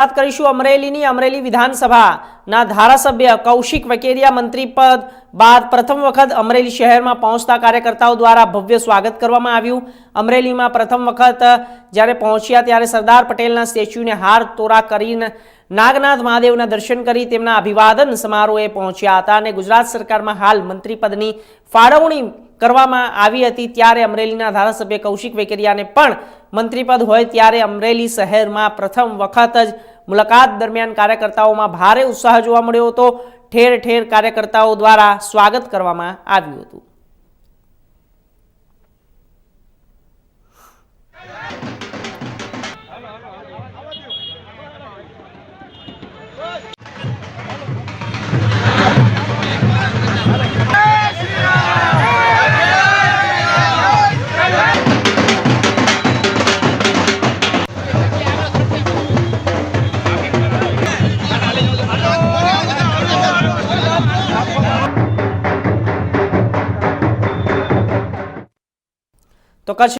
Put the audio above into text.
વાત કરીશું અમરેલીની. અમરેલી વિધાનસભાના ધારાસભ્ય કૌશિક વકેરિયા મંત્રી પદ બાદ પ્રથમ વખત અમરેલી શહેરમાં પહોંચતા કાર્યકર્તાઓ દ્વારા ભવ્ય સ્વાગત કરવામાં આવ્યું. અમરેલીમાં પ્રથમ વખત જ્યારે પહોંચ્યા ત્યારે સરદાર પટેલના સ્ટેચ્યુને હાર તોરા કરીને નાગનાથ મહાદેવના દર્શન કરી તેમના અભિવાદન સમારોહે પહોંચ્યા હતા અને ગુજરાત સરકારમાં હાલ મંત્રી પદની ફાળવણી કરવામાં આવી હતી ત્યારે અમરેલીના ધારાસભ્ય કૌશિક વેકરિયાને પણ મંત્રીપદ હોય ત્યારે અમરેલી શહેરમાં પ્રથમ વખત જ મુલાકાત દરમિયાન કાર્યકર્તાઓમાં ભારે ઉત્સાહ જોવા મળ્યો હતો. ઠેર ઠેર કાર્યકર્તાઓ દ્વારા સ્વાગત કરવામાં આવ્યું હતું. તો કચ્છ